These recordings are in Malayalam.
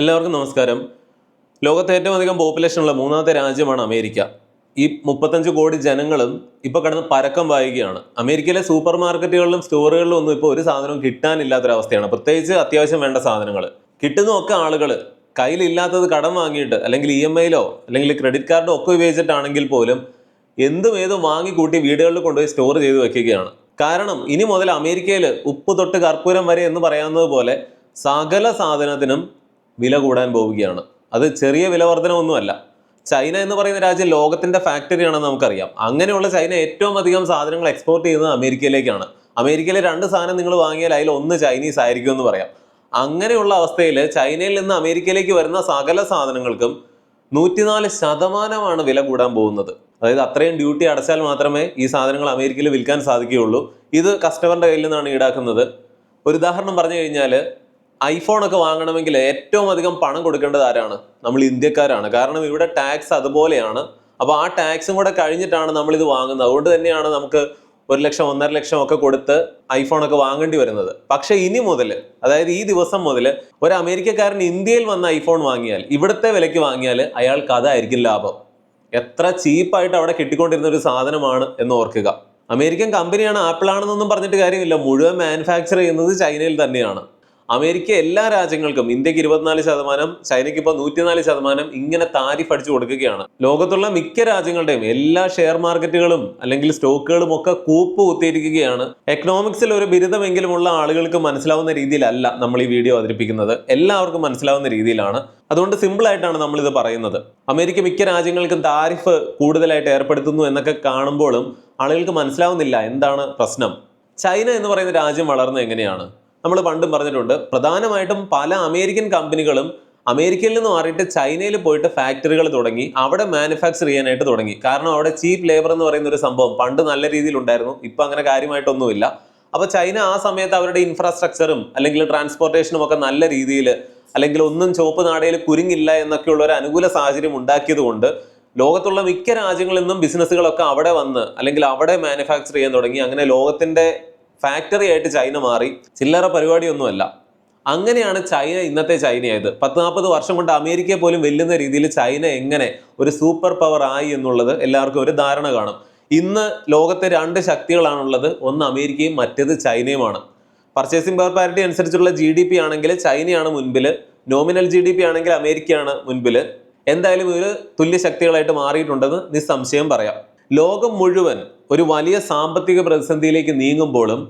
എല്ലാവർക്കും നമസ്കാരം. ലോകത്തെ ഏറ്റവും അധികം പോപ്പുലേഷൻ ഉള്ള മൂന്നാമത്തെ രാജ്യമാണ് അമേരിക്ക. ഈ മുപ്പത്തഞ്ച് കോടി ജനങ്ങളും ഇപ്പോൾ കിടന്ന് പരക്കം വായിക്കുകയാണ് അമേരിക്കയിലെ സൂപ്പർ മാർക്കറ്റുകളിലും സ്റ്റോറുകളിലും ഒന്നും ഇപ്പോൾ ഒരു സാധനവും കിട്ടാനില്ലാത്തൊരവസ്ഥയാണ്. പ്രത്യേകിച്ച് അത്യാവശ്യം വേണ്ട സാധനങ്ങൾ. കിട്ടുന്നതൊക്കെ ആളുകൾ കയ്യിലില്ലാത്തത് കടം വാങ്ങിയിട്ട് അല്ലെങ്കിൽ ഇ എം ഐയിലോ അല്ലെങ്കിൽ ക്രെഡിറ്റ് കാർഡോ ഒക്കെ ഉപയോഗിച്ചിട്ടാണെങ്കിൽ പോലും എന്തും ഏതും വാങ്ങിക്കൂട്ടി വീടുകളിൽ കൊണ്ടുപോയി സ്റ്റോർ ചെയ്ത് വെക്കുകയാണ്. കാരണം ഇനി മുതൽ അമേരിക്കയിൽ ഉപ്പ് തൊട്ട് കർപ്പൂരം വരെ എന്ന് പറയാവുന്നത് പോലെ സകല സാധനത്തിനും വില കൂടാൻ പോവുകയാണ്. അത് ചെറിയ വില വർധനമൊന്നുമല്ല ചൈന എന്ന് പറയുന്ന രാജ്യം ലോകത്തിന്റെ ഫാക്ടറിയാണെന്ന് നമുക്കറിയാം. അങ്ങനെയുള്ള ചൈന ഏറ്റവും അധികം സാധനങ്ങൾ എക്സ്പോർട്ട് ചെയ്യുന്നത് അമേരിക്കയിലേക്കാണ്. അമേരിക്കയിലെ രണ്ട് സാധനം നിങ്ങൾ വാങ്ങിയാൽ അതിൽ ഒന്ന് ചൈനീസ് ആയിരിക്കും എന്ന് പറയാം. അങ്ങനെയുള്ള അവസ്ഥയിൽ ചൈനയിൽ നിന്ന് അമേരിക്കയിലേക്ക് വരുന്ന സകല സാധനങ്ങൾക്കും നൂറ്റിനാല് ശതമാനമാണ് വില കൂടാൻ പോകുന്നത്. അതായത് അത്രയും ഡ്യൂട്ടി അടച്ചാൽ മാത്രമേ ഈ സാധനങ്ങൾ അമേരിക്കയിൽ വിൽക്കാൻ സാധിക്കുകയുള്ളൂ. ഇത് കസ്റ്റമറിന്റെ കയ്യിൽ നിന്നാണ് ഈടാക്കുന്നത്. ഒരു ഉദാഹരണം പറഞ്ഞു കഴിഞ്ഞാൽ ഐഫോൺ ഒക്കെ വാങ്ങണമെങ്കിൽ ഏറ്റവും അധികം പണം കൊടുക്കേണ്ടത് ആരാണ്? നമ്മൾ ഇന്ത്യക്കാരാണ്. കാരണം ഇവിടെ ടാക്സ് അതുപോലെയാണ്. അപ്പോൾ ആ ടാക്സും കൂടെ കഴിഞ്ഞിട്ടാണ് നമ്മൾ ഇത് വാങ്ങുന്നത്. അതുകൊണ്ട് തന്നെയാണ് നമുക്ക് ഒരു ലക്ഷം ഒന്നര ലക്ഷം ഒക്കെ കൊടുത്ത് ഐഫോൺ ഒക്കെ വാങ്ങേണ്ടി വരുന്നത്. പക്ഷെ ഇനി മുതൽ അതായത് ഈ ദിവസം മുതൽ ഒരു അമേരിക്കക്കാരൻ ഇന്ത്യയിൽ വന്ന ഐഫോൺ വാങ്ങിയാൽ ഇവിടുത്തെ വിലയ്ക്ക് വാങ്ങിയാൽ അയാൾക്ക് അതായിരിക്കും ലാഭം. എത്ര ചീപ്പായിട്ട് അവിടെ കിട്ടിക്കൊണ്ടിരുന്ന ഒരു സാധനമാണ് എന്ന് ഓർക്കുക. അമേരിക്കൻ കമ്പനിയാണ് ആപ്പിൾ ആണെന്നൊന്നും പറഞ്ഞിട്ട് കാര്യമില്ല. മുഴുവൻ മാനുഫാക്ചർ ചെയ്യുന്നത് ചൈനയിൽ തന്നെയാണ്. അമേരിക്ക എല്ലാ രാജ്യങ്ങൾക്കും ഇന്ത്യയ്ക്ക് ഇരുപത്തിനാല് ശതമാനം ചൈനയ്ക്ക് ഇപ്പോൾ നൂറ്റിനാല് ശതമാനം ഇങ്ങനെ താരിഫ് അടിച്ചു കൊടുക്കുകയാണ്. ലോകത്തുള്ള മിക്ക രാജ്യങ്ങളുടെയും എല്ലാ ഷെയർ മാർക്കറ്റുകളും അല്ലെങ്കിൽ സ്റ്റോക്കുകളും ഒക്കെ കൂപ്പ് കുത്തിയിരിക്കുകയാണ്. എക്കണോമിക്സിൽ ഒരു ബിരുദമെങ്കിലുമുള്ള ആളുകൾക്ക് മനസ്സിലാവുന്ന രീതിയിലല്ല നമ്മൾ ഈ വീഡിയോ അവതരിപ്പിക്കുന്നത്. എല്ലാവർക്കും മനസ്സിലാവുന്ന രീതിയിലാണ്. അതുകൊണ്ട് നമ്മൾ ഇത് പറയുന്നത്. അമേരിക്ക മിക്ക രാജ്യങ്ങൾക്കും താരിഫ് കൂടുതലായിട്ട് ഏർപ്പെടുത്തുന്നു എന്നൊക്കെ കാണുമ്പോഴും ആളുകൾക്ക് മനസ്സിലാവുന്നില്ല എന്താണ് പ്രശ്നം. ചൈന എന്ന് പറയുന്ന രാജ്യം വളർന്നത് എങ്ങനെയാണ്? നമ്മൾ പണ്ടും പറഞ്ഞിട്ടുണ്ട്. പ്രധാനമായിട്ടും പല അമേരിക്കൻ കമ്പനികളും അമേരിക്കയിൽ നിന്ന് മാറിയിട്ട് ചൈനയിൽ പോയിട്ട് ഫാക്ടറികൾ തുടങ്ങി അവിടെ മാനുഫാക്ചർ ചെയ്യാനായിട്ട് തുടങ്ങി. കാരണം അവിടെ ചീപ്പ് ലേബർ എന്ന് പറയുന്ന ഒരു സംഭവം പണ്ട് നല്ല രീതിയിൽ ഉണ്ടായിരുന്നു. ഇപ്പം അങ്ങനെ കാര്യമായിട്ടൊന്നുമില്ല. അപ്പോൾ ചൈന ആ സമയത്ത് അവരുടെ ഇൻഫ്രാസ്ട്രക്ചറും അല്ലെങ്കിൽ ട്രാൻസ്പോർട്ടേഷനും ഒക്കെ നല്ല രീതിയിൽ അല്ലെങ്കിൽ ഒന്നും ചുവപ്പ് നാടയിൽ കുരുങ്ങില്ല എന്നൊക്കെയുള്ള ഒരു അനുകൂല സാഹചര്യം ഉണ്ടാക്കിയത് കൊണ്ട് ലോകത്തുള്ള മിക്ക രാജ്യങ്ങളിൽ നിന്നും ബിസിനസ്സുകളൊക്കെ അവിടെ വന്ന് അല്ലെങ്കിൽ അവിടെ മാനുഫാക്ചർ ചെയ്യാൻ തുടങ്ങി. അങ്ങനെ ലോകത്തിന്റെ ഫാക്ടറി ആയിട്ട് ചൈന മാറി. ചില്ലറ പരിപാടിയൊന്നുമല്ല. അങ്ങനെയാണ് ചൈന ഇന്നത്തെ ചൈനയായത് പത്ത് നാൽപ്പത് വർഷം കൊണ്ട് അമേരിക്കയെ പോലും വെല്ലുന്ന രീതിയിൽ ചൈന എങ്ങനെ ഒരു സൂപ്പർ പവർ ആയി എന്നുള്ളത് എല്ലാവർക്കും ഒരു ധാരണ കാണും. ഇന്ന് ലോകത്തെ രണ്ട് ശക്തികളാണുള്ളത്. ഒന്ന് അമേരിക്കയും മറ്റേത് ചൈനയുമാണ് പർച്ചേസിംഗ് പവർ പാരിറ്റി അനുസരിച്ചുള്ള ജി ഡി പി ആണെങ്കിൽ ചൈനയാണ് മുൻപിൽ. നോമിനൽ ജി ഡി പി ആണെങ്കിൽ അമേരിക്കയാണ് മുൻപിൽ. എന്തായാലും ഇവർ തുല്യ ശക്തികളായിട്ട് മാറിയിട്ടുണ്ടെന്ന് നിസ്സംശയം പറയാം. ലോകം മുഴുവൻ ഒരു വലിയ സാമ്പത്തിക പ്രതിസന്ധിയിലേക്ക് നീങ്ങുമ്പോഴും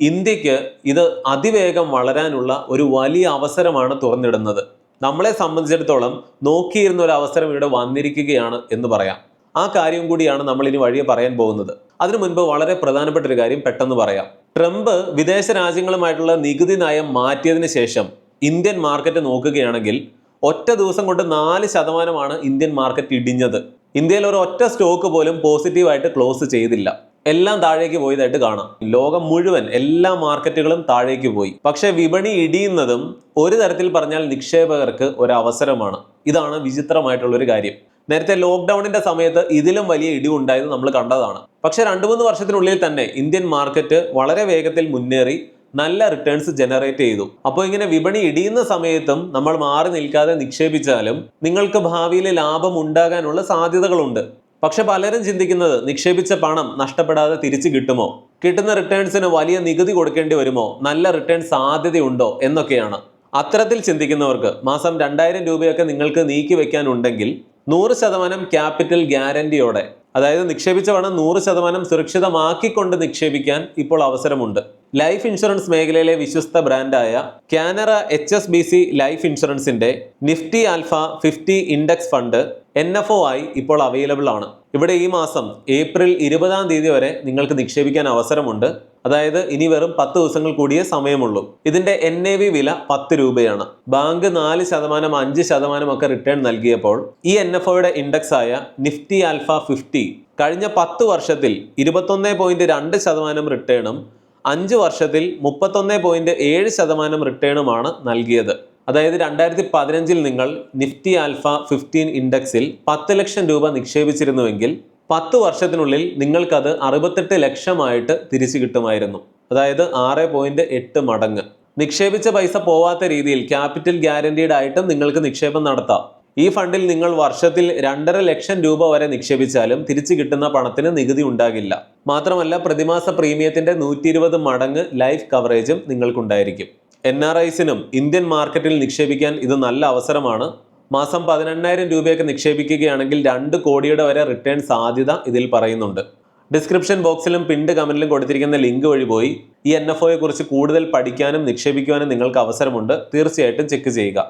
ഇന്ത്യയ്ക്ക് ഇത് അതിവേഗം വളരാനുള്ള ഒരു വലിയ അവസരമാണ് തുറന്നിടുന്നത്. നമ്മളെ സംബന്ധിച്ചിടത്തോളം നോക്കിയിരുന്ന ഒരു അവസരം ഇവിടെ വന്നിരിക്കുകയാണ് എന്ന് പറയാം. ആ കാര്യം കൂടിയാണ് നമ്മൾ ഇനി വഴിയെ പറയാൻ പോകുന്നത്. അതിനു മുൻപ് വളരെ പ്രധാനപ്പെട്ട ഒരു കാര്യം പെട്ടെന്ന് പറയാം. ട്രംപ് വിദേശ രാജ്യങ്ങളുമായിട്ടുള്ള നികുതി നയം മാറ്റിയതിന് ശേഷം ഇന്ത്യൻ മാർക്കറ്റ് നോക്കുകയാണെങ്കിൽ ഒറ്റ ദിവസം കൊണ്ട് നാല് ശതമാനമാണ് ഇന്ത്യൻ മാർക്കറ്റ് ഇടിഞ്ഞത്. ഇന്ത്യയിൽ ഒരു ഒറ്റ സ്റ്റോക്ക് പോലും പോസിറ്റീവായിട്ട് ക്ലോസ് ചെയ്തില്ല. എല്ലാം താഴേക്ക് പോയതായിട്ട് കാണാം. ലോകം മുഴുവൻ എല്ലാ മാർക്കറ്റുകളും താഴേക്ക് പോയി. പക്ഷെ വിപണി ഇടിയുന്നതും ഒരു തരത്തിൽ പറഞ്ഞാൽ നിക്ഷേപകർക്ക് ഒരു അവസരമാണ്. ഇതാണ് വിചിത്രമായിട്ടുള്ള ഒരു കാര്യം. നേരത്തെ ലോക്ക്ഡൌണിന്റെ സമയത്ത് ഇതിലും വലിയ ഇടിവുണ്ടായത് നമ്മൾ കണ്ടതാണ്. പക്ഷെ രണ്ടു മൂന്ന് വർഷത്തിനുള്ളിൽ തന്നെ ഇന്ത്യൻ മാർക്കറ്റ് വളരെ വേഗത്തിൽ മുന്നേറി. നല്ല റിട്ടേൺസ് ജനറേറ്റ് ചെയ്തു. അപ്പോൾ ഇങ്ങനെ വിപണി ഇടിയുന്ന സമയത്തും നമ്മൾ മാറി നിൽക്കാതെ നിക്ഷേപിച്ചാലും നിങ്ങൾക്ക് ഭാവിയിൽ ലാഭം ഉണ്ടാകാനുള്ള സാധ്യതകളുണ്ട്. പക്ഷെ പലരും ചിന്തിക്കുന്നത് നിക്ഷേപിച്ച പണം നഷ്ടപ്പെടാതെ തിരിച്ചു കിട്ടുമോ? കിട്ടുന്ന റിട്ടേൺസിന് വലിയ നികുതി കൊടുക്കേണ്ടി വരുമോ? നല്ല റിട്ടേൺ സാധ്യതയുണ്ടോ? എന്നൊക്കെയാണ്. അത്തരത്തിൽ ചിന്തിക്കുന്നവർക്ക് മാസം രണ്ടായിരം രൂപയൊക്കെ നിങ്ങൾക്ക് നീക്കി വെക്കാനുണ്ടെങ്കിൽ നൂറ് ശതമാനം ക്യാപിറ്റൽ ഗ്യാരണ്ടിയോടെ അതായത് നിക്ഷേപിച്ച പണം നൂറ് ശതമാനം സുരക്ഷിതമാക്കിക്കൊണ്ട് നിക്ഷേപിക്കാൻ ഇപ്പോൾ അവസരമുണ്ട്. ലൈഫ് ഇൻഷുറൻസ് മേഖലയിലെ വിശ്വസ്ത ബ്രാൻഡായ Canara H S B C life ഇൻഷുറൻസിന്റെ Nifty alpha fifty index fund N F O ആയി ഇപ്പോൾ അവൈലബിൾ ആണ്. ഇവിടെ ഈ മാസം ഏപ്രിൽ ഇരുപതാം തീയതി വരെ നിങ്ങൾക്ക് നിക്ഷേപിക്കാൻ അവസരമുണ്ട്. അതായത് ഇനി വെറും പത്ത് ദിവസങ്ങൾ കൂടിയേ സമയമുള്ളൂ. ഇതിന്റെ എൻ എ വി വില പത്ത് രൂപയാണ്. ബാങ്ക് നാല് ശതമാനം അഞ്ച് ശതമാനം ഒക്കെ റിട്ടേൺ നൽകിയപ്പോൾ ഈ എൻ എഫ് ഒയുടെ ഇൻഡെക്സ് ആയ നിഫ്റ്റി ആൽഫ ഫിഫ്റ്റി കഴിഞ്ഞ പത്ത് വർഷത്തിൽ ഇരുപത്തൊന്ന് പോയിന്റ് രണ്ട് ശതമാനം റിട്ടേണും അഞ്ച് വർഷത്തിൽ മുപ്പത്തൊന്ന് പോയിന്റ് ഏഴ് ശതമാനം റിട്ടേണുമാണ് നൽകിയത്. അതായത് രണ്ടായിരത്തി പതിനഞ്ചിൽ നിങ്ങൾ നിഫ്റ്റി ആൽഫ ഫിഫ്റ്റീൻ ഇൻഡെക്സിൽ പത്ത് ലക്ഷം രൂപ നിക്ഷേപിച്ചിരുന്നുവെങ്കിൽ പത്ത് വർഷത്തിനുള്ളിൽ നിങ്ങൾക്കത് അറുപത്തെട്ട് ലക്ഷമായിട്ട് തിരിച്ചു കിട്ടുമായിരുന്നു. അതായത് ആറ് പോയിന്റ് എട്ട് മടങ്ങ്. നിക്ഷേപിച്ച പൈസ പോവാത്ത രീതിയിൽ ക്യാപിറ്റൽ ഗ്യാരണ്ടീഡ് ആയിട്ടും നിങ്ങൾക്ക് നിക്ഷേപം നടത്താം. ഈ ഫണ്ടിൽ നിങ്ങൾ വർഷത്തിൽ രണ്ടര ലക്ഷം രൂപ വരെ നിക്ഷേപിച്ചാലും തിരിച്ചു കിട്ടുന്ന പണത്തിന് നികുതി ഉണ്ടാകില്ല. മാത്രമല്ല പ്രതിമാസ പ്രീമിയത്തിന്റെ നൂറ്റി ഇരുപത് മടങ്ങ് ലൈഫ് കവറേജും നിങ്ങൾക്കുണ്ടായിരിക്കും. എൻ ആർ ഐസിനും ഇന്ത്യൻ മാർക്കറ്റിൽ നിക്ഷേപിക്കാൻ ഇത് നല്ല അവസരമാണ്. മാസം പതിനെണ്ണായിരം രൂപയൊക്കെ നിക്ഷേപിക്കുകയാണെങ്കിൽ രണ്ട് കോടിയുടെ വരെ റിട്ടേൺ സാധ്യത ഇതിൽ പറയുന്നുണ്ട്. ഡിസ്ക്രിപ്ഷൻ ബോക്സിലും പിൻഡ് കമന്റിലും കൊടുത്തിരിക്കുന്ന ലിങ്ക് വഴി പോയി. ഈ എൻ എഫ് ഒയെ കുറിച്ച് കൂടുതൽ പഠിക്കാനും നിക്ഷേപിക്കുവാനും നിങ്ങൾക്ക് അവസരമുണ്ട്. തീർച്ചയായിട്ടും ചെക്ക് ചെയ്യുക.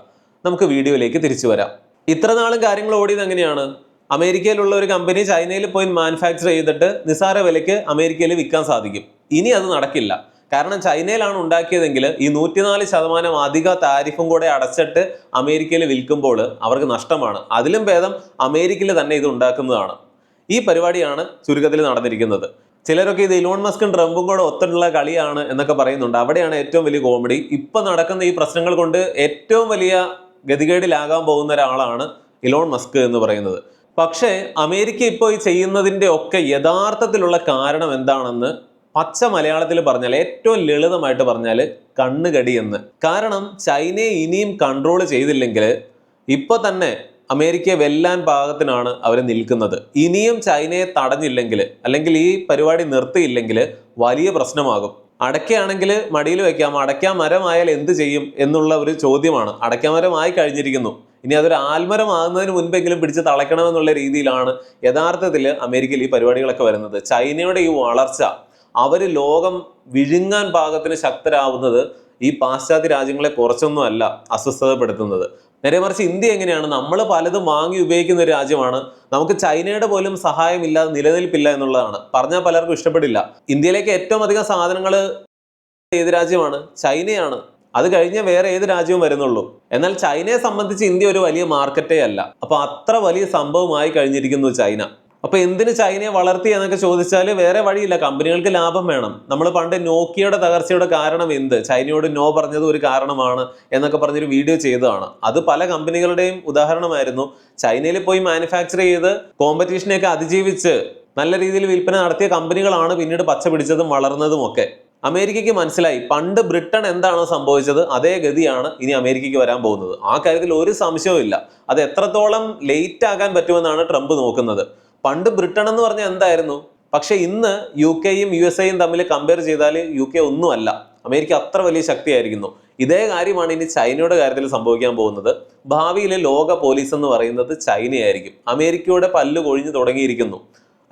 നമുക്ക് വീഡിയോയിലേക്ക് തിരിച്ചു വരാം. ഇത്ര നാളും കാര്യങ്ങൾ ഓടിയത് എങ്ങനെയാണ്? അമേരിക്കയിലുള്ള ഒരു കമ്പനി ചൈനയിൽ പോയി മാനുഫാക്ചർ ചെയ്തിട്ട് നിസാര വിലയ്ക്ക് അമേരിക്കയിൽ വിൽക്കാൻ സാധിക്കും. ഇനി അത് നടക്കില്ല. കാരണം ചൈനയിലാണ് ഉണ്ടാക്കിയതെങ്കിൽ ഈ നൂറ്റിനാല് ശതമാനം അധിക താരിഫും കൂടെ അടച്ചിട്ട് അമേരിക്കയിൽ വിൽക്കുമ്പോൾ അവർക്ക് നഷ്ടമാണ്. അതിലും ഭേദം അമേരിക്കയിൽ തന്നെ ഇത് ഉണ്ടാക്കുന്നതാണ്. ഈ പരിപാടിയാണ് ചുരുക്കത്തിൽ നടന്നിരിക്കുന്നത്. ചിലരൊക്കെ ഇത് ഇലോൺ മസ്കും ട്രംപും കൂടെ ഒത്തുള്ള കളിയാണ് എന്നൊക്കെ പറയുന്നുണ്ട്. അവിടെയാണ് ഏറ്റവും വലിയ കോമഡി ഇപ്പം നടക്കുന്ന ഈ പ്രശ്നങ്ങൾ കൊണ്ട് ഏറ്റവും വലിയ ഗതികേടിലാകാൻ പോകുന്ന ഒരാളാണ് ഇലോൺ മസ്ക് എന്ന് പറയുന്നത്. പക്ഷേ അമേരിക്ക ഇപ്പോൾ ഈ ചെയ്യുന്നതിന്റെ ഒക്കെ യഥാർത്ഥത്തിലുള്ള കാരണം എന്താണെന്ന് പച്ച മലയാളത്തിൽ പറഞ്ഞാൽ ഏറ്റവും ലളിതമായിട്ട് പറഞ്ഞാൽ കണ്ണുകടി എന്ന്. കാരണം ചൈനയെ ഇനിയും കൺട്രോൾ ചെയ്തില്ലെങ്കിൽ ഇപ്പൊ തന്നെ അമേരിക്കയെ വെല്ലാൻ പാകത്തിനാണ് അവർ നിൽക്കുന്നത്. ഇനിയും ചൈനയെ തടഞ്ഞില്ലെങ്കിൽ അല്ലെങ്കിൽ ഈ പരിപാടി നിർത്തിയില്ലെങ്കിൽ വലിയ പ്രശ്നമാകും. അടയ്ക്കയാണെങ്കിൽ മടിയിൽ വെക്കാം. അടയ്ക്കാ മരമായാൽ എന്ത് ചെയ്യും എന്നുള്ള ഒരു ചോദ്യമാണ്. അടയ്ക്കാ മരമായി കഴിഞ്ഞിരിക്കുന്നു. ഇനി അതൊരു ആൽമരം ആകുന്നതിന് മുൻപെങ്കിലും പിടിച്ച് തളയ്ക്കണമെന്നുള്ള രീതിയിലാണ് യഥാർത്ഥത്തിൽ അമേരിക്കയിൽ ഈ പരിപാടികളൊക്കെ വരുന്നത്. ചൈനയുടെ ഈ വളർച്ച അവർ ലോകം വിഴുങ്ങാൻ പാകത്തിന് ശക്തരാവുന്നത് ഈ പാശ്ചാത്യ രാജ്യങ്ങളെ കുറച്ചൊന്നും അല്ല അസ്വസ്ഥതപ്പെടുത്തുന്നത്. നേരെ മറിച്ച് ഇന്ത്യ എങ്ങനെയാണ്? നമ്മൾ പലതും വാങ്ങി ഉപയോഗിക്കുന്ന ഒരു രാജ്യമാണ്. നമുക്ക് ചൈനയുടെ പോലും സഹായം ഇല്ലാതെ നിലനിൽപ്പില്ല എന്നുള്ളതാണ്. പറഞ്ഞാൽ പലർക്കും ഇഷ്ടപ്പെടില്ല. ഇന്ത്യയിലേക്ക് ഏറ്റവും അധികം സാധനങ്ങൾ ഏത് രാജ്യമാണ്? ചൈനയാണ്. അത് കഴിഞ്ഞ് വേറെ ഏത് രാജ്യവും വരുന്നുള്ളൂ. എന്നാൽ ചൈനയെ സംബന്ധിച്ച് ഇന്ത്യ ഒരു വലിയ മാർക്കറ്റേ അല്ല. അപ്പോൾ അത്ര വലിയ സംഭവമായി കഴിഞ്ഞിരിക്കുന്നു ചൈന. അപ്പൊ എന്തിന് ചൈനയെ വളർത്തി എന്നൊക്കെ ചോദിച്ചാൽ വേറെ വഴിയില്ല. കമ്പനികൾക്ക് ലാഭം വേണം. നമ്മൾ പണ്ട് നോക്കിയയുടെ തകർച്ചയുടെ കാരണം എന്ത്? ചൈനയോട് നോ പറഞ്ഞത് ഒരു കാരണമാണ് എന്നൊക്കെ പറഞ്ഞൊരു വീഡിയോ ചെയ്തതാണ്. അത് പല കമ്പനികളുടെയും ഉദാഹരണമായിരുന്നു. ചൈനയിൽ പോയി മാനുഫാക്ചർ ചെയ്ത് കോമ്പറ്റീഷനെയൊക്കെ അതിജീവിച്ച് നല്ല രീതിയിൽ വിൽപ്പന നടത്തിയ കമ്പനികളാണ് പിന്നീട് പച്ച പിടിച്ചതും വളർന്നതും ഒക്കെ. അമേരിക്കയ്ക്ക് മനസ്സിലായി. പണ്ട് ബ്രിട്ടൻ എന്താണോ സംഭവിച്ചത് അതേ ഗതിയാണ് ഇനി അമേരിക്കയ്ക്ക് വരാൻ പോകുന്നത്. ആ കാര്യത്തിൽ ഒരു സംശയവും ഇല്ല അത് എത്രത്തോളം ലേറ്റ് ആകാൻ പറ്റുമെന്നാണ് ട്രംപ് നോക്കുന്നത്. പണ്ട് ബ്രിട്ടൻ എന്ന് പറഞ്ഞാൽ എന്തായിരുന്നു? പക്ഷേ ഇന്ന് യു കെയും യു എസ് എയും തമ്മിൽ കമ്പയർ ചെയ്താൽ യു കെ ഒന്നുമല്ല. അമേരിക്ക അത്ര വലിയ ശക്തിയായിരിക്കുന്നു. ഇതേ കാര്യമാണ് ഇനി ചൈനയുടെ കാര്യത്തിൽ സംഭവിക്കാൻ പോകുന്നത്. ഭാവിയിലെ ലോക പോലീസ് എന്ന് പറയുന്നത് ചൈനയായിരിക്കും. അമേരിക്കയുടെ പല്ല് കൊഴിഞ്ഞു തുടങ്ങിയിരിക്കുന്നു.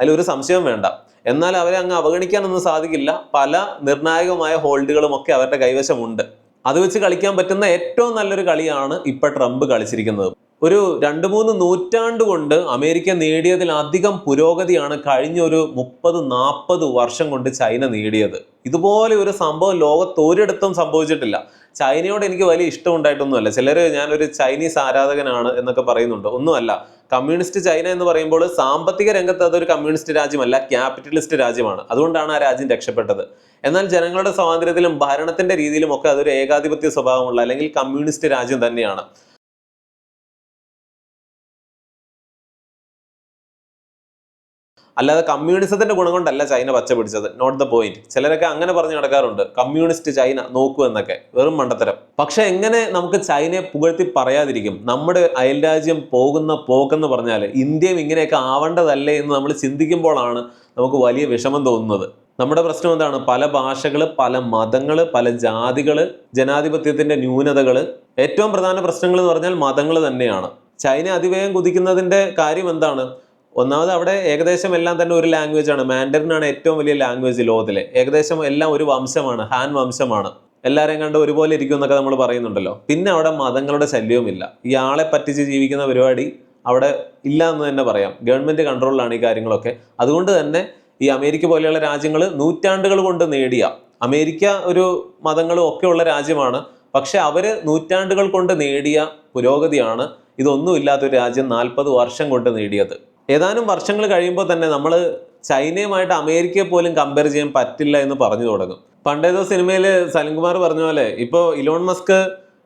അതിലൊരു സംശയം വേണ്ട. എന്നാൽ അവരെ അങ്ങ് അവഗണിക്കാനൊന്നും സാധിക്കില്ല. പല നിർണായകമായ ഹോൾഡുകളും ഒക്കെ അവരുടെ കൈവശമുണ്ട്. അത് വെച്ച് കളിക്കാൻ പറ്റുന്ന ഏറ്റവും നല്ലൊരു കളിയാണ് ഇപ്പൊ ട്രംപ് കളിച്ചിരിക്കുന്നത്. ഒരു രണ്ട് മൂന്ന് നൂറ്റാണ്ട് കൊണ്ട് അമേരിക്ക നേടിയതിലധികം പുരോഗതിയാണ് കഴിഞ്ഞ ഒരു മുപ്പത് നാൽപ്പത് വർഷം കൊണ്ട് ചൈന നേടിയത്. ഇതുപോലെ ഒരു സംഭവം ലോകത്ത് ഒരിടത്തും സംഭവിച്ചിട്ടില്ല. ചൈനയോട് എനിക്ക് വലിയ ഇഷ്ടം ഉണ്ടായിട്ടൊന്നുമല്ല. ചിലർ ഞാനൊരു ചൈനീസ് ആരാധകനാണ് എന്നൊക്കെ പറയുന്നുണ്ട്. ഒന്നുമല്ല. കമ്മ്യൂണിസ്റ്റ് ചൈന എന്ന് പറയുമ്പോൾ സാമ്പത്തിക രംഗത്ത് അതൊരു കമ്മ്യൂണിസ്റ്റ് രാജ്യമല്ല ക്യാപിറ്റലിസ്റ്റ് രാജ്യമാണ്. അതുകൊണ്ടാണ് ആ രാജ്യം രക്ഷപ്പെട്ടത്. എന്നാൽ ജനങ്ങളുടെ സ്വാതന്ത്ര്യത്തിലും ഭരണത്തിന്റെ രീതിയിലും ഒക്കെ അതൊരു ഏകാധിപത്യ സ്വഭാവമുള്ള അല്ലെങ്കിൽ കമ്മ്യൂണിസ്റ്റ് രാജ്യം തന്നെയാണ്. അല്ലാതെ കമ്മ്യൂണിസത്തിന്റെ ഗുണം കൊണ്ടല്ല ചൈന പച്ച പിടിച്ചത്. നോട്ട് ദ പോയിന്റ് ചിലരൊക്കെ അങ്ങനെ പറഞ്ഞു നടക്കാറുണ്ട്. കമ്മ്യൂണിസ്റ്റ് ചൈന നോക്കൂ എന്നൊക്കെ. വെറും മണ്ടത്തരം. പക്ഷെ എങ്ങനെ നമുക്ക് ചൈനയെ പുകഴ്ത്തി പറയാതിരിക്കും? നമ്മുടെ അയൽരാജ്യം പോകുന്ന പോക്കെന്ന് പറഞ്ഞാൽ ഇന്ത്യയും ഇങ്ങനെയൊക്കെ ആവേണ്ടതല്ലേ എന്ന് നമ്മൾ ചിന്തിക്കുമ്പോഴാണ് നമുക്ക് വലിയ വിഷമം തോന്നുന്നത്. നമ്മുടെ പ്രശ്നം എന്താണ്? പല ഭാഷകൾ പല മതങ്ങൾ പല ജാതികൾ ജനാധിപത്യത്തിന്റെ ന്യൂനതകൾ ഏറ്റവും പ്രധാന പ്രശ്നങ്ങൾ എന്ന് പറഞ്ഞാൽ മതങ്ങൾ തന്നെയാണ്. ചൈന അതിവേഗം കുതിക്കുന്നതിന്റെ കാര്യം എന്താണ്? ഒന്നാമത് അവിടെ ഏകദേശം എല്ലാം തന്നെ ഒരു ലാംഗ്വേജ് ആണ്. മാൻഡറിൻ ആണ് ഏറ്റവും വലിയ ലാംഗ്വേജ് ലോകത്തിലെ. ഏകദേശം എല്ലാം ഒരു വംശമാണ് ഹാൻ വംശമാണ്. എല്ലാവരെയും കണ്ട് ഒരുപോലെ ഇരിക്കും എന്നൊക്കെ നമ്മൾ പറയുന്നുണ്ടല്ലോ. പിന്നെ അവിടെ മതങ്ങളുടെ ശല്യവുമില്ല. ഇയാളെ പറ്റിച്ച് ജീവിക്കുന്ന പരിപാടി അവിടെ ഇല്ല എന്ന് തന്നെ പറയാം. ഗവൺമെന്റ് കൺട്രോളിലാണ് ഈ കാര്യങ്ങളൊക്കെ. അതുകൊണ്ട് തന്നെ ഈ അമേരിക്ക പോലെയുള്ള രാജ്യങ്ങൾ നൂറ്റാണ്ടുകൾ കൊണ്ട് നേടിയ അമേരിക്ക ഒരു മതങ്ങളും ഒക്കെ ഉള്ള രാജ്യമാണ്. പക്ഷെ അവർ നൂറ്റാണ്ടുകൾ കൊണ്ട് നേടിയ പുരോഗതിയാണ് ഇതൊന്നുമില്ലാത്തൊരു രാജ്യം നാൽപ്പത് വർഷം കൊണ്ട് നേടിയത്. ഏതാനും വർഷങ്ങൾ കഴിയുമ്പോൾ തന്നെ നമ്മൾ ചൈനയുമായിട്ട് അമേരിക്കയെ പോലും കമ്പയർ ചെയ്യാൻ പറ്റില്ല എന്ന് പറഞ്ഞു തുടങ്ങും. പണ്ടേതോ സിനിമയിൽ സലിംകുമാർ പറഞ്ഞ പോലെ ഇപ്പോൾ ഇലോൺ മസ്ക്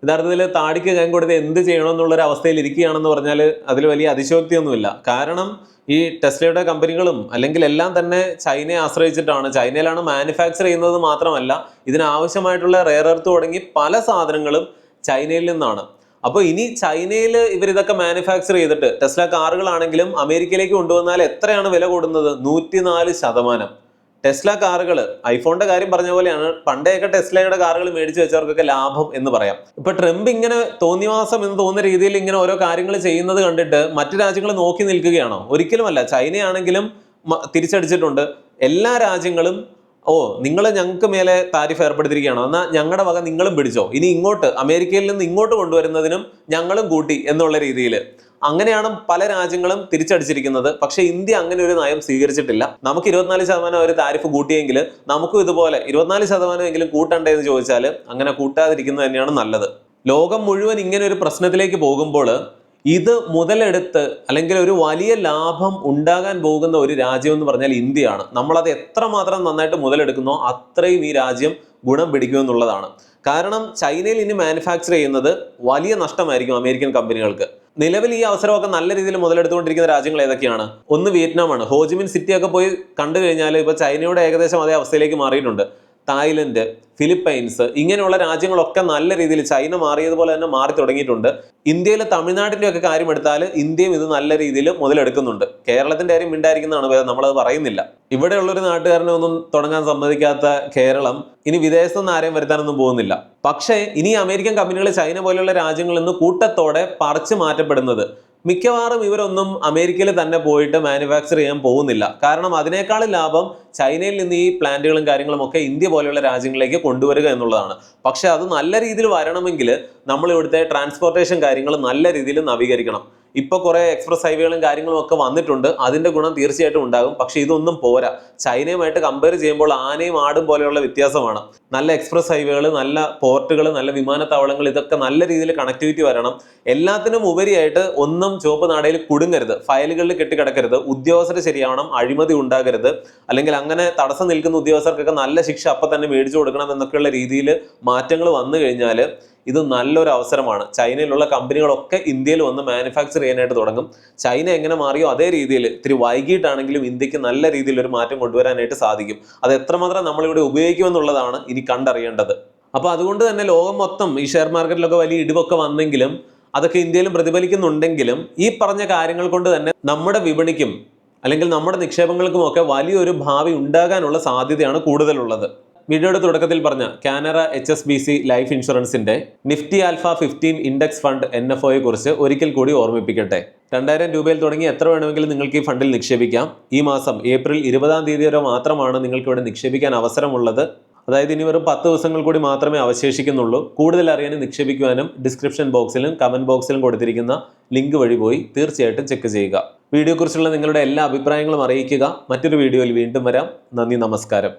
യഥാർത്ഥത്തിൽ താടിക്ക് കൈ കൊടുത്ത് എന്ത് ചെയ്യണമെന്നുള്ളൊരു അവസ്ഥയിൽ ഇരിക്കുകയാണെന്ന് പറഞ്ഞാൽ അതിൽ വലിയ അതിശോക്തിയൊന്നുമില്ല കാരണം ഈ ടെസ്ലയുടെ കമ്പനികളും അല്ലെങ്കിൽ എല്ലാം തന്നെ ചൈനയെ ആശ്രയിച്ചിട്ടാണ്. ചൈനയിലാണ് മാനുഫാക്ചർ ചെയ്യുന്നത് മാത്രമല്ല ഇതിനാവശ്യമായിട്ടുള്ള റെയർ എർത്ത് തുടങ്ങി പല സാധനങ്ങളും ചൈനയിൽ നിന്നാണ്. അപ്പോൾ ഇനി ചൈനയിൽ ഇവർ ഇതൊക്കെ മാനുഫാക്ചർ ചെയ്തിട്ട് ടെസ്ല കാറുകളാണെങ്കിലും അമേരിക്കയിലേക്ക് കൊണ്ടുവന്നാൽ എത്രയാണ് വില കൂടുന്നത്? നൂറ്റിനാല് ശതമാനം. ടെസ്ല കാറുകൾ ഐഫോണിന്റെ കാര്യം പറഞ്ഞ പോലെയാണ്. പണ്ടേയൊക്കെ ടെസ്ലയുടെ കാറുകൾ മേടിച്ചു വെച്ചവർക്കൊക്കെ ലാഭം എന്ന് പറയാം. ഇപ്പൊ ട്രംപ് ഇങ്ങനെ തോന്നിവാസം എന്ന് തോന്നുന്ന രീതിയിൽ ഇങ്ങനെ ഓരോ കാര്യങ്ങൾ ചെയ്യുന്നത് കണ്ടിട്ട് മറ്റു രാജ്യങ്ങൾ നോക്കി നിൽക്കുകയാണോ? ഒരിക്കലുമല്ല. ചൈനയാണെങ്കിലും തിരിച്ചടിച്ചിട്ടുണ്ട്. എല്ലാ രാജ്യങ്ങളും ഓ നിങ്ങൾ ഞങ്ങൾക്ക് മേലെ താരിഫ് ഏർപ്പെടുത്തിയിരിക്കുകയാണോ. എന്നാൽ ഞങ്ങളുടെ വക നിങ്ങളും പിടിച്ചോ. ഇനി ഇങ്ങോട്ട് അമേരിക്കയിൽ നിന്ന് ഇങ്ങോട്ട് കൊണ്ടുവരുന്നതിനും ഞങ്ങളും കൂട്ടി എന്നുള്ള രീതിയിൽ അങ്ങനെയാണ് പല രാജ്യങ്ങളും തിരിച്ചടിച്ചിരിക്കുന്നത്. പക്ഷെ ഇന്ത്യ അങ്ങനെ ഒരു നയം സ്വീകരിച്ചിട്ടില്ല. നമുക്ക് ഇരുപത്തിനാല് ശതമാനം ഒരു താരിഫ് കൂട്ടിയെങ്കിൽ നമുക്കും ഇതുപോലെ ഇരുപത്തിനാല് ശതമാനമെങ്കിലും കൂട്ടണ്ടേ എന്ന് ചോദിച്ചാൽ അങ്ങനെ കൂട്ടാതിരിക്കുന്നത് തന്നെയാണ് നല്ലത്. ലോകം മുഴുവൻ ഇങ്ങനെ ഒരു പ്രശ്നത്തിലേക്ക് പോകുമ്പോൾ ഇത് മുതലെടുത്ത് അല്ലെങ്കിൽ ഒരു വലിയ ലാഭം ഉണ്ടാകാൻ പോകുന്ന ഒരു രാജ്യം എന്ന് പറഞ്ഞാൽ ഇന്ത്യയാണ്. നമ്മളത് എത്രമാത്രം നന്നായിട്ട് മുതലെടുക്കുന്നോ അത്രയും ഈ രാജ്യം ഗുണം പിടിക്കുമെന്നുള്ളതാണ് കാരണം ചൈനയിൽ ഇനി മാനുഫാക്ചർ ചെയ്യുന്നത് വലിയ നഷ്ടമായിരിക്കും അമേരിക്കൻ കമ്പനികൾക്ക്. നിലവിൽ ഈ അവസരമൊക്കെ നല്ല രീതിയിൽ മുതലെടുത്തുകൊണ്ടിരിക്കുന്ന രാജ്യങ്ങൾ ഏതൊക്കെയാണ്? ഒന്ന് വിയറ്റ്നാമാണ്. ഹോജിമിൻ സിറ്റിയൊക്കെ പോയി കണ്ടു കഴിഞ്ഞാൽ ഇപ്പോൾ ചൈനയുടെ ഏകദേശം അതേ അവസ്ഥയിലേക്ക് മാറിയിട്ടുണ്ട്. തായ്ലൻഡ് ഫിലിപ്പൈൻസ് ഇങ്ങനെയുള്ള രാജ്യങ്ങളൊക്കെ നല്ല രീതിയിൽ ചൈന മാറിയതുപോലെ തന്നെ മാറി തുടങ്ങിയിട്ടുണ്ട്. ഇന്ത്യയിലെ തമിഴ്നാടിന്റെ ഒക്കെ കാര്യം എടുത്താൽ ഇന്ത്യയും ഇത് നല്ല രീതിയിൽ മുതലെടുക്കുന്നുണ്ട്. കേരളത്തിന്റെ കാര്യം മിണ്ടായിരിക്കുന്നതാണ് വേറെ നമ്മളത് പറയുന്നില്ല. ഇവിടെയുള്ളൊരു നാട്ടുകാരനെ ഒന്നും തുടങ്ങാൻ സമ്മതിക്കാത്ത കേരളം ഇനി വിദേശത്തു നിന്ന് ആരെയും വരുത്താനൊന്നും പോകുന്നില്ല. പക്ഷേ ഇനി അമേരിക്കൻ കമ്പനികൾ ചൈന പോലെയുള്ള രാജ്യങ്ങളിൽ നിന്ന് കൂട്ടത്തോടെ പറിച്ചു മാറ്റപ്പെടുന്നത് മിക്കവാറും ഇവരൊന്നും അമേരിക്കയിൽ തന്നെ പോയിട്ട് മാനുഫാക്ചർ ചെയ്യാൻ പോകുന്നില്ല. കാരണം അതിനേക്കാളും ലാഭം ചൈനയിൽ നിന്ന് ഈ പ്ലാന്റുകളും കാര്യങ്ങളും ഒക്കെ ഇന്ത്യ പോലെയുള്ള രാജ്യങ്ങളിലേക്ക് കൊണ്ടുവരിക എന്നുള്ളതാണ്. പക്ഷെ അത് നല്ല രീതിയിൽ വരണമെങ്കിൽ നമ്മൾ ഇവിടുത്തെ ട്രാൻസ്പോർട്ടേഷൻ കാര്യങ്ങൾ നല്ല രീതിയിൽ നവീകരിക്കണം. ഇപ്പൊ കുറേ എക്സ്പ്രസ് ഹൈവേകളും കാര്യങ്ങളും ഒക്കെ വന്നിട്ടുണ്ട്. അതിന്റെ ഗുണം തീർച്ചയായിട്ടും ഉണ്ടാകും. പക്ഷേ ഇതൊന്നും പോരാ. ചൈനയുമായിട്ട് കമ്പയർ ചെയ്യുമ്പോൾ ആനയും ആടും പോലെയുള്ള വ്യത്യാസമാണ്. നല്ല എക്സ്പ്രസ് ഹൈവേകൾ നല്ല പോർട്ടുകൾ നല്ല വിമാനത്താവളങ്ങൾ ഇതൊക്കെ നല്ല രീതിയിൽ കണക്ടിവിറ്റി വരണം. എല്ലാത്തിനും ഉപരിയായിട്ട് ഒന്നും ചുവപ്പ് നാടയിൽ കുടുങ്ങരുത്. ഫയലുകളിൽ കെട്ടിക്കിടക്കരുത്. ഉദ്യോഗസ്ഥർ ശരിയാവണം അഴിമതി ഉണ്ടാകരുത്. അല്ലെങ്കിൽ അങ്ങനെ തടസ്സം നിൽക്കുന്ന ഉദ്യോഗസ്ഥർക്കൊക്കെ നല്ല ശിക്ഷ അപ്പം തന്നെ മേടിച്ചു കൊടുക്കണം എന്നൊക്കെയുള്ള രീതിയിൽ മാറ്റങ്ങൾ വന്നു കഴിഞ്ഞാൽ ഇത് നല്ലൊരു അവസരമാണ്. ചൈനയിലുള്ള കമ്പനികളൊക്കെ ഇന്ത്യയിൽ വന്ന് മാനുഫാക്ചർ ചെയ്യാനായിട്ട് തുടങ്ങും. ചൈന എങ്ങനെ മാറിയോ അതേ രീതിയിൽ ഇത്തിരി വൈകിട്ടാണെങ്കിലും ഇന്ത്യയ്ക്ക് നല്ല രീതിയിൽ ഒരു മാറ്റം കൊണ്ടുവരാനായിട്ട് സാധിക്കും. അത് എത്രമാത്രം നമ്മളിവിടെ ഉപയോഗിക്കുമെന്നുള്ളതാണ് ഇനി കണ്ടറിയേണ്ടത്. അപ്പോൾ അതുകൊണ്ട് തന്നെ ലോകം മൊത്തം ഈ ഷെയർ മാർക്കറ്റിലൊക്കെ വലിയ ഇടിവൊക്കെ വന്നെങ്കിലും അതൊക്കെ ഇന്ത്യയിലും പ്രതിഫലിക്കുന്നുണ്ടെങ്കിലും ഈ പറഞ്ഞ കാര്യങ്ങൾ കൊണ്ട് തന്നെ നമ്മുടെ വിപണിക്കും അല്ലെങ്കിൽ നമ്മുടെ നിക്ഷേപങ്ങൾക്കുമൊക്കെ വലിയൊരു ഭാവി ഉണ്ടാകാനുള്ള സാധ്യതയാണ് കൂടുതലുള്ളത്. വീഡിയോയുടെ തുടക്കത്തിൽ പറഞ്ഞ Canara H S B C life ഇൻഷുറൻസിന്റെ Nifty alpha fifteen index fund N F ഒയെ കുറിച്ച് ഒരിക്കൽ കൂടി ഓർമ്മിപ്പിക്കട്ടെ. രണ്ടായിരം രൂപയിൽ തുടങ്ങി എത്ര വേണമെങ്കിലും നിങ്ങൾക്ക് ഈ ഫണ്ടിൽ നിക്ഷേപിക്കാം. ഈ മാസം ഏപ്രിൽ ഇരുപതാം തീയതി വരെ മാത്രമാണ് നിങ്ങൾക്ക് ഇവിടെ നിക്ഷേപിക്കാൻ അവസരമുള്ളത്. അതായത് ഇനി വെറും പത്ത് ദിവസങ്ങൾ കൂടി മാത്രമേ അവശേഷിക്കുന്നുള്ളൂ. കൂടുതൽ അറിയാനും നിക്ഷേപിക്കുവാനും ഡിസ്ക്രിപ്ഷൻ ബോക്സിലും കമന്റ് ബോക്സിലും കൊടുത്തിരിക്കുന്ന ലിങ്ക് വഴി പോയി തീർച്ചയായിട്ടും ചെക്ക് ചെയ്യുക. വീഡിയോയെക്കുറിച്ചുള്ള നിങ്ങളുടെ എല്ലാ അഭിപ്രായങ്ങളും അറിയിക്കുക. മറ്റൊരു വീഡിയോയിൽ വീണ്ടും വരാം. നന്ദി നമസ്കാരം.